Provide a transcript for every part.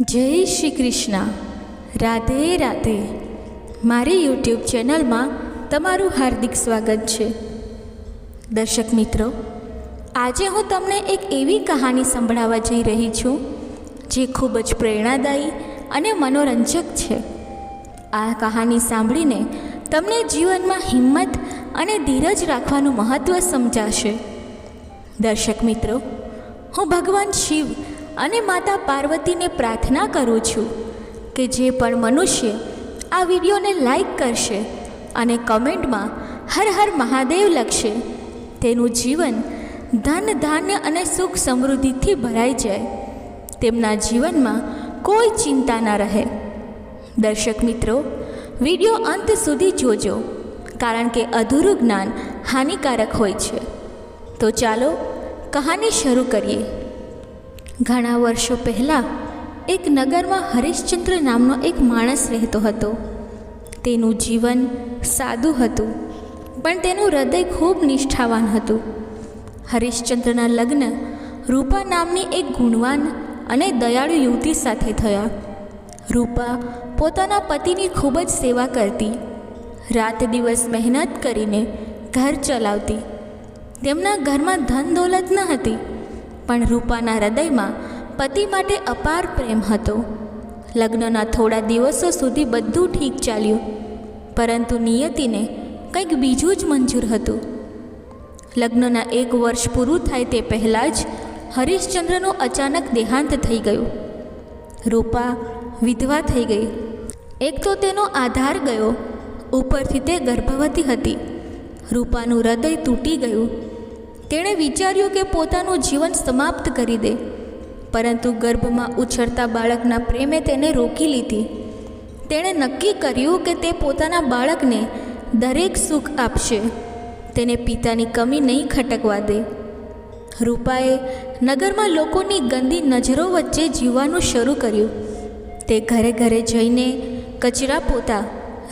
જય શ્રી કૃષ્ણ. રાધે રાધે. મારી યુટ્યુબ ચેનલમાં તમારું હાર્દિક સ્વાગત છે. દર્શક મિત્રો, આજે હું તમને એક એવી કહાની સંભળાવવા જઈ રહી છું, જે ખૂબ જ પ્રેરણાદાયી અને મનોરંજક છે. આ કહાની સાંભળીને તમને જીવનમાં હિંમત અને ધીરજ રાખવાનું મહત્ત્વ સમજાશે. દર્શક મિત્રો, હું ભગવાન શિવ અને માતા પાર્વતીને પ્રાર્થના કરું છું કે જે પણ મનુષ્ય આ વિડીયોને લાઈક કરશે અને કમેન્ટમાં હર હર મહાદેવ લખશે, તેનું જીવન ધન, ધાન્ય અને સુખ સમૃદ્ધિથી ભરાઈ જાય. તેમના જીવનમાં કોઈ ચિંતા ન રહે. દર્શક મિત્રો, વીડિયો અંત સુધી જોજો, કારણ કે અધૂરું જ્ઞાન હાનિકારક હોય છે. તો ચાલો કહાની શરૂ કરીએ. ઘણા વર્ષો પહેલાં એક નગરમાં હરિશ્ચંદ્ર નામનો એક માણસ રહેતો હતો. તેનું જીવન સાદું હતું, પણ તેનું હૃદય ખૂબ નિષ્ઠાવાન હતું. હરિશ્ચંદ્રના લગ્ન રૂપા નામની એક ગુણવાન અને દયાળુ યુવતી સાથે થયા. રૂપા પોતાના પતિની ખૂબ જ સેવા કરતી, રાત દિવસ મહેનત કરીને ઘર ચલાવતી. તેમના ઘરમાં ધન દોલત ન હતી પણ રૂપાના હૃદયમાં પતિ માટે અપાર પ્રેમ હતો. લગ્નના થોડા દિવસો સુધી બધું ઠીક ચાલ્યું, પરંતુ નિયતિને કંઈક બીજું જ મંજૂર હતું. લગ્નના એક વર્ષ પૂરું થાય તે પહેલાં જ હરીશચંદ્રનું અચાનક દેહાંત થઈ ગયું. રૂપા વિધવા થઈ ગઈ. એક તો તેનો આધાર ગયો, ઉપરથી તે ગર્ભવતી હતી. રૂપાનું હૃદય તૂટી ગયું. તેણે વિચાર્યું કે પોતાનું જીવન સમાપ્ત કરી દે. પરંતુ ગર્ભમાં ઉછળતા બાળકના પ્રેમે તેને રોકી લીધી. તેણે નક્કી કર્યું કે તે પોતાના બાળકને દરેક સુખ આપશે. તેને પિતાની કમી નહીં ખટકવા દે. રૂપાએ નગરમાં લોકોની ગંદી નજરો વચ્ચે જીવવાનું શરૂ કર્યું. તે ઘરે ઘરે જઈને કચરા પોતા,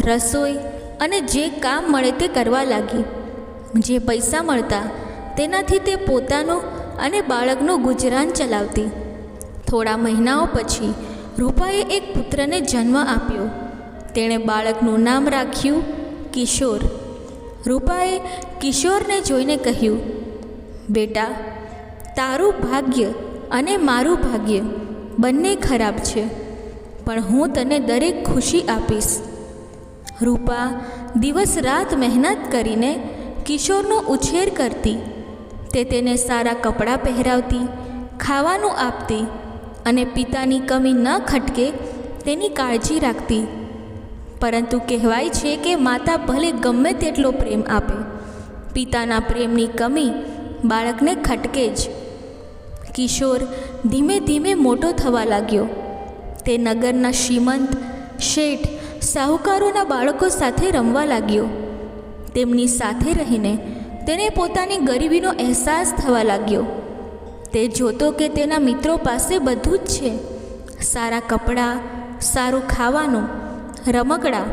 રસોઈ અને જે કામ મળે તે કરવા લાગી. જે પૈસા મળતા તેનાથી તે પોતાનું અને બાળકનું ગુજરાન ચલાવતી. થોડા મહિનાઓ પછી રૂપાએ એક પુત્રને જન્મ આપ્યો. તેણે બાળકનું નામ રાખ્યું કિશોર. રૂપાએ કિશોરને જોઈને કહ્યું, બેટા, તારું ભાગ્ય અને મારું ભાગ્ય બંને ખરાબ છે, પણ હું તને દરેક ખુશી આપીશ. રૂપા દિવસ રાત મહેનત કરીને કિશોરનો ઉછેર કરતી તે તેને સારા કપડાં પહેરાવતી, ખાવાનું આપતી અને પિતાની કમી ન ખટકે તેની કાળજી રાખતી. પરંતુ કહેવાય છે કે માતા ભલે ગમે તેટલો પ્રેમ આપે, પિતાના પ્રેમની કમી બાળકને ખટકે જ. કિશોર ધીમે ધીમે મોટો થવા લાગ્યો. તે નગરના શ્રીમંત, શેઠ, સાહુકારોના બાળકો સાથે રમવા લાગ્યો. તેમની સાથે રહીને તેને પોતાની ગરીબીનો અહેસાસ થવા લાગ્યો. તે જોતો કે તેના મિત્રો પાસે બધું જ છે. સારા કપડાં, સારું ખાવાનું, રમકડાં,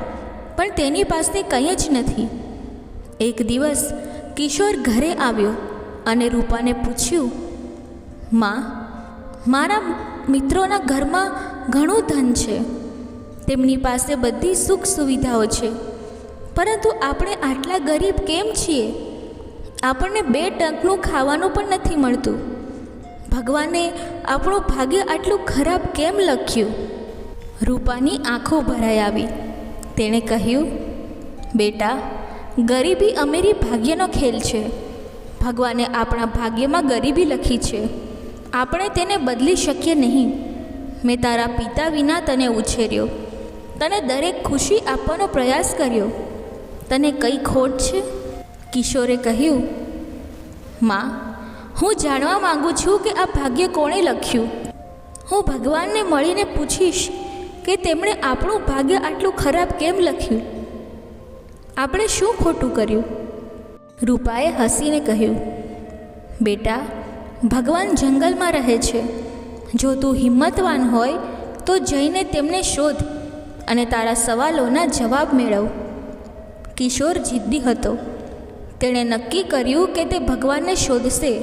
પણ તેની પાસે કંઈ જ નથી. એક દિવસ કિશોર ઘરે આવ્યો અને રૂપાને પૂછ્યું, માં, મારા મિત્રોના ઘરમાં ઘણું ધન છે. તેમની પાસે બધી સુખ સુવિધાઓ છે. પરંતુ આપણે આટલા ગરીબ કેમ છીએ? આપણને બે ટંકનું ખાવાનું પણ નથી મળતું. ભગવાને આપણું ભાગ્ય આટલું ખરાબ કેમ લખ્યું? રૂપાની આંખો ભરાઈ આવી. તેણે કહ્યું, બેટા, ગરીબી અમીરી ભાગ્યનો ખેલ છે. ભગવાને આપણા ભાગ્યમાં ગરીબી લખી છે. આપણે તેને બદલી શકીએ નહીં. મેં તારા પિતા વિના તને ઉછેર્યો. તને દરેક ખુશી આપવાનો પ્રયાસ કર્યો. તને કઈ ખોટ છે? કિશોરે કહ્યું, માં, હું જાણવા માગું છું કે આ ભાગ્ય કોણે લખ્યું? હું ભગવાનને મળીને પૂછીશ કે તેમણે આપણું ભાગ્ય આટલું ખરાબ કેમ લખ્યું? આપણે શું ખોટું કર્યું? રૂપાએ હસીને કહ્યું, બેટા, ભગવાન જંગલમાં રહે છે. જો તું હિંમતવાન હોય, તો જઈને તેમને શોધ અને તારા સવાલોના જવાબ મેળવ. કિશોર જિદ્દી હતો. તેણે નક્કી કર્યું કે તે ભગવાનને શોધશે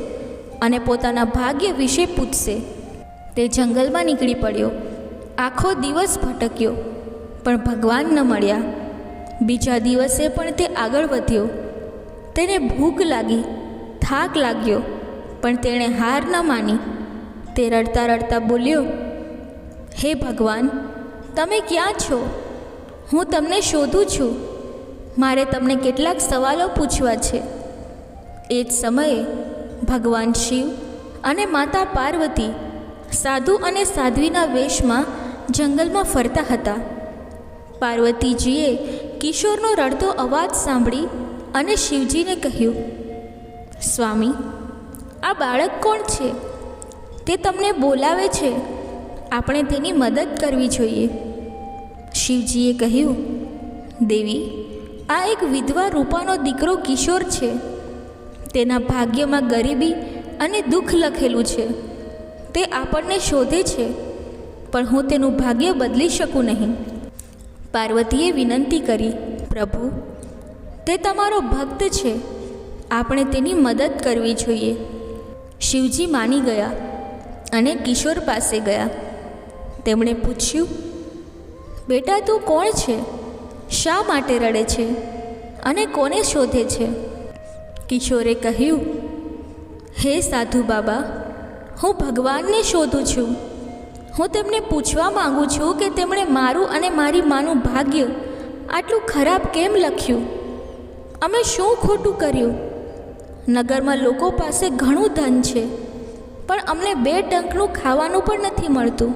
અને પોતાના ભાગ્ય વિશે પૂછશે. તે જંગલમાં નીકળી પડ્યો. આખો દિવસ ભટક્યો, પણ ભગવાન ન મળ્યા. બીજા દિવસે પણ તે આગળ વધ્યો. તેને ભૂખ લાગી, થાક લાગ્યો, પણ તેણે હાર ન માની. તે રડતા રડતા બોલ્યો, હે ભગવાન, તમે ક્યાં છો? હું તમને શોધું છું. મારે તમને કેટલાક સવાલો પૂછવા છે. એ જ સમયે ભગવાન શિવ અને માતા પાર્વતી સાધુ અને સાધ્વીના વેશમાં જંગલમાં ફરતા હતા. પાર્વતીજીએ કિશોરનો રડતો અવાજ સાંભળી અને શિવજીને કહ્યું, સ્વામી, આ બાળક કોણ છે? તે તમને બોલાવે છે. આપણે તેની મદદ કરવી જોઈએ. શિવજીએ કહ્યું, દેવી આ એક વિધવા રૂપાનો દીકરો કિશોર છે. તેના ભાગ્યમાં ગરીબી અને દુઃખ લખેલું છે. તે આપણને શોધે છે, પણ હું તેનું ભાગ્ય બદલી શકું નહીં. પાર્વતીએ વિનંતી કરી, પ્રભુ, તે તમારો ભક્ત છે. આપણે તેની મદદ કરવી જોઈએ. શિવજી માની ગયા અને કિશોર પાસે ગયા. તેમણે પૂછ્યું, બેટા, તું કોણ છે? શા માટે રડે છે અને કોને શોધે છે? કિશોરે કહ્યું, હે સાધુ બાબા, હું ભગવાનને શોધું છું. હું તેમને પૂછવા માંગુ છું કે તેમણે મારું અને મારી માનું ભાગ્ય આટલું ખરાબ કેમ લખ્યું? અમે શું ખોટું કર્યું? નગરમાં લોકો પાસે ઘણું ધન છે, પણ અમને બે ટંકનું ખાવાનું પણ નથી મળતું.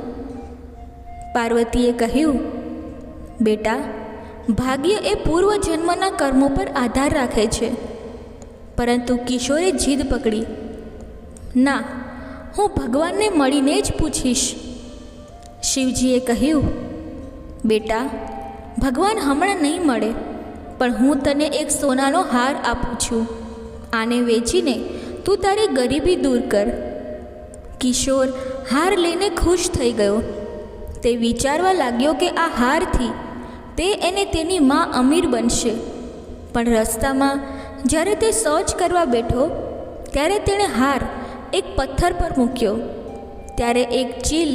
પાર્વતીએ કહ્યું, બેટા ભાગ્ય એ પૂર્વજન્મના કર્મો પર આધાર રાખે છે. પરંતુ કિશોરે જીદ પકડી. ના, હું ભગવાનને મળીને જ પૂછીશ. શિવજીએ કહ્યું, બેટા, ભગવાન હમણાં નહીં મળે, પણ હું તને એક સોનાનો હાર આપું છું. આને વેચીને તું તારી ગરીબી દૂર કર. કિશોર હાર લઈને ખુશ થઈ ગયો. તે વિચારવા લાગ્યો કે આ હારથી તે એને તેની માં અમીર બનશે. પણ રસ્તામાં જ્યારે તે શૌચ કરવા બેઠો, ત્યારે તેણે હાર એક પથ્થર પર મૂક્યો. ત્યારે એક ચીલ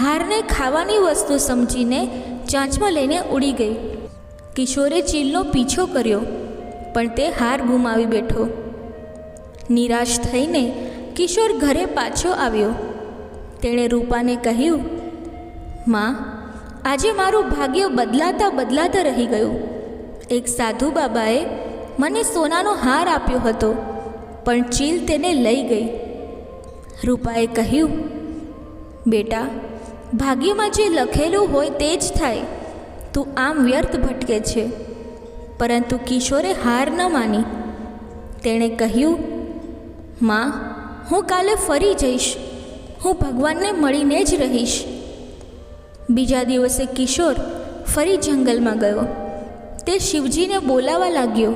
હારને ખાવાની વસ્તુ સમજીને ચાંચમાં લઈને ઉડી ગઈ. કિશોરે ચીલનો પીછો કર્યો, પણ તે હાર ગુમાવી બેઠો. નિરાશ થઈને કિશોર ઘરે પાછો આવ્યો. તેણે રૂપાને કહ્યું, માં આજે મારું ભાગ્ય બદલાતા બદલાતા રહી ગયું. એક સાધુ બાબાએ મને સોનાનો હાર આપ્યો હતો, પણ ચીલ તેને લઈ ગઈ. રૂપાએ કહ્યું, બેટા, ભાગ્યમાં જે લખેલું હોય તે જ થાય. તું આમ વ્યર્થ ભટકે છે. પરંતુ કિશોરે હાર ન માની. તેણે કહ્યું, માં, હું કાલે ફરી જઈશ. હું ભગવાનને મળીને જ રહીશ. બીજા દિવસે કિશોર ફરી જંગલમાં ગયો. તે શિવજીને બોલાવા લાગ્યો.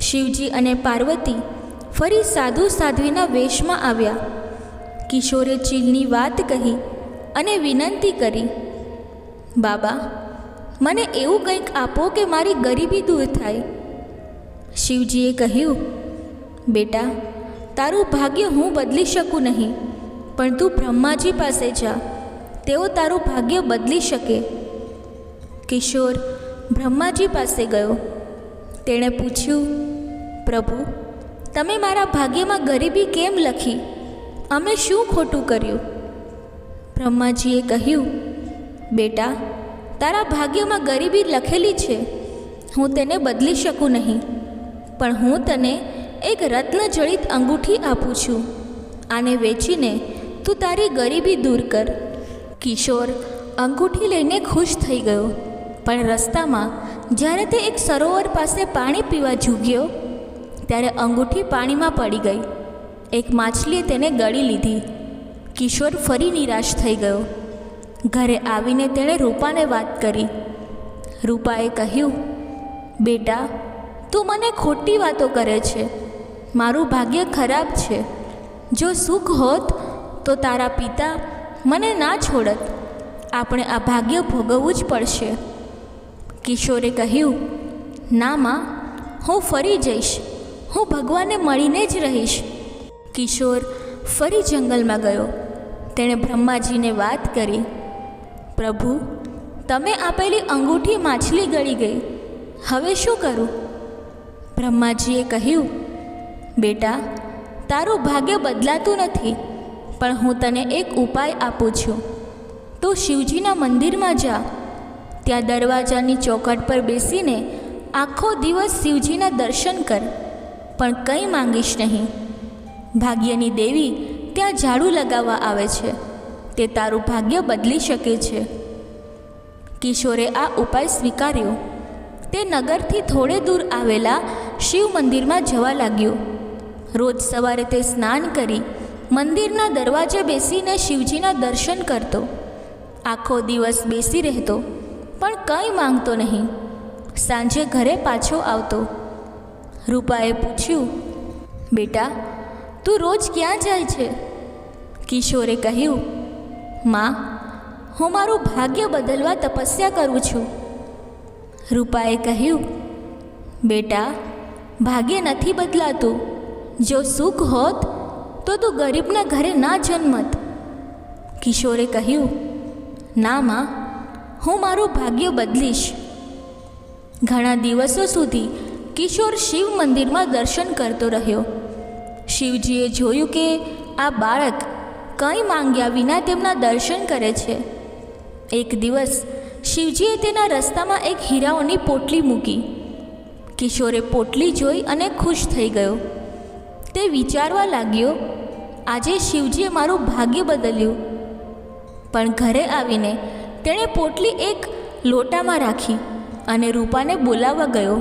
શિવજી અને પાર્વતી ફરી સાધુ સાધ્વીના વેશમાં આવ્યા. કિશોરે ચીલની વાત કહી અને વિનંતી કરી, બાબા, મને એવું કંઈક આપો કે મારી ગરીબી દૂર થાય. શિવજીએ કહ્યું, બેટા, તારું ભાગ્ય હું બદલી શકું નહીં, પણ તું બ્રહ્માજી પાસે જા. તેઓ તારું ભાગ્ય બદલી શકે. કિશોર બ્રહ્માજી પાસે ગયો. તેણે પૂછ્યું, પ્રભુ, તમે મારા ભાગ્યમાં ગરીબી કેમ લખી? અમે શું ખોટું કર્યું? બ્રહ્માજીએ કહ્યું, બેટા, તારા ભાગ્યમાં ગરીબી લખેલી છે. હું તેને બદલી શકું નહીં, પણ હું તને એક રત્નજડિત અંગૂઠી આપું છું. આને વેચીને તું તારી ગરીબી દૂર કર. કિશોર અંગૂઠી લઈને ખુશ થઈ ગયો. પણ રસ્તામાં જ્યારે તે એક સરોવર પાસે પાણી પીવા ઝૂક્યો ત્યારે અંગૂઠી પાણીમાં પડી ગઈ. એક માછલીએ તેને ગળી લીધી. કિશોર ફરી નિરાશ થઈ ગયો. ઘરે આવીને તેણે રૂપાને વાત કરી. રૂપાએ કહ્યું, બેટા, તું મને ખોટી વાતો કરે છે. મારું ભાગ્ય ખરાબ છે. જો સુખ હોત તો તારા પિતા મને ના છોડત. આપણે આ ભાગ્ય ભોગવવું જ પડશે. કિશોરે કહ્યું, ના માં, હું ફરી જઈશ. હું ભગવાનને મળીને જ રહીશ. કિશોર ફરી જંગલમાં ગયો. તેણે બ્રહ્માજીને વાત કરી, પ્રભુ, તમે આપેલી અંગૂઠી માછલી ગળી ગઈ. હવે શું કરું? બ્રહ્માજીએ કહ્યું, બેટા, તારું ભાગ્ય બદલાતું નથી. પણ હું તને એક ઉપાય આપું છું. તું શિવજીના મંદિરમાં જા. ત્યાં દરવાજાની ચોકટ પર બેસીને આખો દિવસ શિવજીના દર્શન કર, પણ કંઈ માંગીશ નહીં. ભાગ્યની દેવી ત્યાં ઝાડુ લગાવવા આવે છે. તે તારું ભાગ્ય બદલી શકે છે. કિશોરે આ ઉપાય સ્વીકાર્યો. તે નગરથી થોડે દૂર આવેલા શિવ મંદિરમાં જવા લાગ્યો. રોજ સવારે તે સ્નાન કરી મંદિરના દરવાજે બેસીને શિવજીના દર્શન કરતો. આખો દિવસ બેસી રહેતો, પણ કંઈ માંગતો નહીં. સાંજે ઘરે પાછો આવતો. રૂપાએ પૂછ્યું, બેટા, તું રોજ ક્યાં જાય છે? કિશોરે કહ્યું, માં, હું મારું ભાગ્ય બદલવા તપસ્યા કરું છું. રૂપાએ કહ્યું, બેટા, ભાગ્ય નથી બદલાતું. જો સુખ હોત તો તું ગરીબના ઘરે ના જન્મત કિશોરે કહ્યું, ના માં, હું મારું ભાગ્ય બદલીશ. ઘણા દિવસો સુધી કિશોર શિવ મંદિરમાં દર્શન કરતો રહ્યો. શિવજીએ જોયું કે આ બાળક કંઈ માંગ્યા વિના તેમના દર્શન કરે છે. એક દિવસ શિવજીએ તેના રસ્તામાં એક હીરાઓની પોટલી મૂકી. કિશોરે પોટલી જોઈ અને ખુશ થઈ ગયો. તે વિચારવા લાગ્યો, આજે શિવજીએ મારું ભાગ્ય બદલ્યું. પણ ઘરે આવીને તેણે પોટલી એક લોટામાં રાખી અને રૂપાને બોલાવવા ગયો.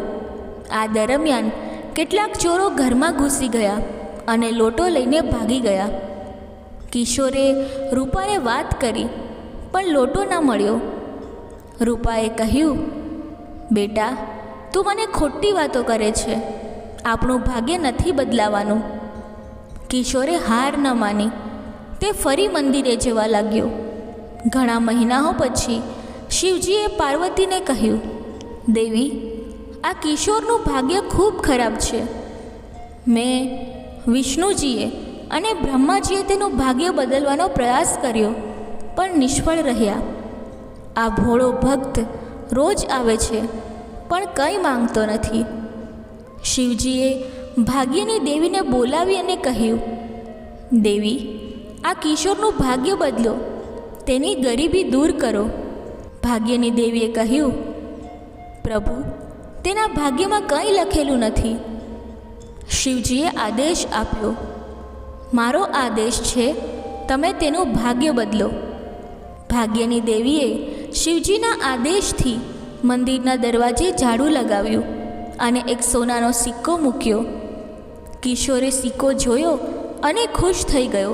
આ દરમિયાન કેટલાક ચોરો ઘરમાં ઘૂસી ગયા અને લોટો લઈને ભાગી ગયા. કિશોરે રૂપાને વાત કરી, પણ લોટો ના મળ્યો. રૂપાએ કહ્યું, બેટા, તું મને ખોટી વાતો કરે છે. આપણું ભાગ્ય નથી બદલાવાનું. કિશોરે હાર ન માની. તે ફરી મંદિરે જવા લાગ્યો. ઘણા મહિનાઓ પછી શિવજીએ પાર્વતીને કહ્યું, દેવી, આ કિશોરનું ભાગ્ય ખૂબ ખરાબ છે. મેં વિષ્ણુજીએ અને બ્રહ્માજીએ તેનું ભાગ્ય બદલવાનો પ્રયાસ કર્યો, પણ નિષ્ફળ રહ્યા. આ ભોળો ભક્ત રોજ આવે છે, પણ કંઈ માંગતો નથી. શિવજીએ ભાગ્યની દેવીને બોલાવી અને કહ્યું, દેવી, આ કિશોરનું ભાગ્ય બદલો. તેની ગરીબી દૂર કરો. ભાગ્યની દેવીએ કહ્યું, પ્રભુ, તેના ભાગ્યમાં કંઈ લખેલું નથી. શિવજીએ આદેશ આપ્યો, મારો આદેશ છે, તમે તેનું ભાગ્ય બદલો. ભાગ્યની દેવીએ શિવજીના આદેશથી મંદિરના દરવાજે ઝાડુ લગાવ્યું. અને એક સોનાનો સિક્કો મૂક્યો. કિશોરે સિક્કો જોયો અને ખુશ થઈ ગયો.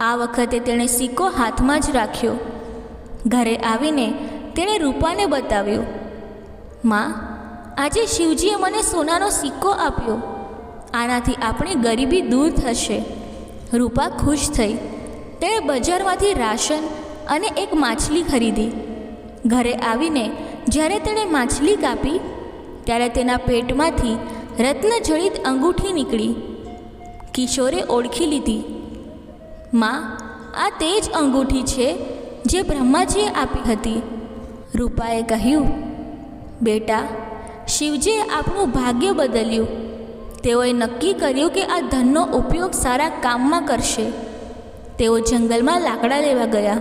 આ વખતે તેણે સિક્કો હાથમાં જ રાખ્યો. ઘરે આવીને તેણે રૂપાને બતાવ્યો, માં, આજે શિવજીએ મને સોનાનો સિક્કો આપ્યો. આનાથી આપણી ગરીબી દૂર થશે. રૂપા ખુશ થઈ, તેણે બજારમાંથી રાશન અને એક માછલી ખરીદી. ઘરે આવીને જ્યારે તેણે માછલી કાપી ત્યારે તેના પેટમાંથી રત્નજડિત અંગૂઠી નીકળી. કિશોરે ઓળખી લીધી. માં, આ તે જ અંગૂઠી છે જે બ્રહ્માજીએ આપી હતી. રૂપાએ કહ્યું, બેટા, શિવજીએ આપણું ભાગ્ય બદલ્યું. તેઓએ નક્કી કર્યું કે આ ધનનો ઉપયોગ સારા કામમાં કરશે. તેઓ જંગલમાં લાકડા લેવા ગયા.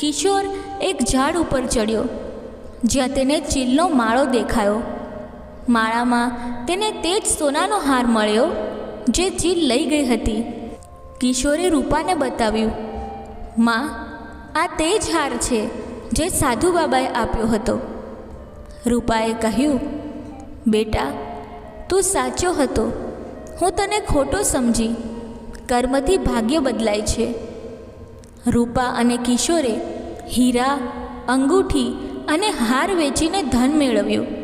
કિશોર એક ઝાડ ઉપર ચડ્યો, જ્યાં તેને ચીલનો માળો દેખાયો. માળામાં તેને તે જ સોનાનો હાર મળ્યો જે ચીલ લઈ ગઈ હતી. કિશોરે રૂપાને બતાવ્યું, માં, આ તે જ હાર છે જે સાધુ બાબાએ આપ્યો હતો. રૂપાએ કહ્યું, બેટા, તું સાચો હતો. હું તને ખોટો સમજી, કર્મથી ભાગ્ય બદલાય છે. રૂપા અને કિશોરે હીરા, અંગૂઠી અને હાર વેચીને ધન મેળવ્યું.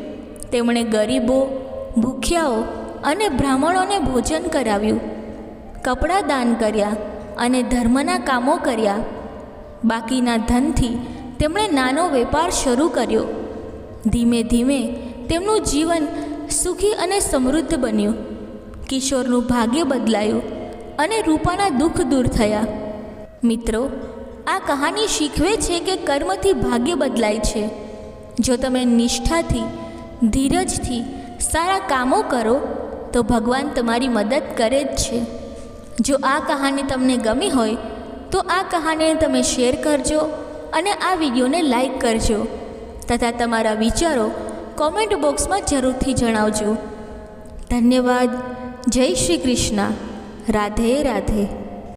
તેમણે ગરીબો, ભૂખ્યાઓ અને બ્રાહ્મણોને ભોજન કરાવ્યું. કપડાં દાન કર્યા અને ધર્મના કામો કર્યા. બાકીના ધનથી તેમણે નાનો વેપાર શરૂ કર્યો. ધીમે ધીમે તેમનું જીવન સુખી અને સમૃદ્ધ બન્યું. કિશોરનું ભાગ્ય બદલાયું અને રૂપાના દુઃખ દૂર થયા. મિત્રો, આ કહાની શીખવે છે કે કર્મથી ભાગ્ય બદલાય છે. જો તમે નિષ્ઠાથી ધીરજથી સારા કામો કરો તો ભગવાન તમારી મદદ કરે જ છે. જો આ કહાની તમને ગમી હોય, તો આ કહાનીને તમે શેર કરજો અને આ વિડીયોને લાઈક કરજો તથા તમારા વિચારો કોમેન્ટ બોક્સમાં જરૂરથી જણાવજો. ધન્યવાદ. જય શ્રી કૃષ્ણ. રાધે રાધે.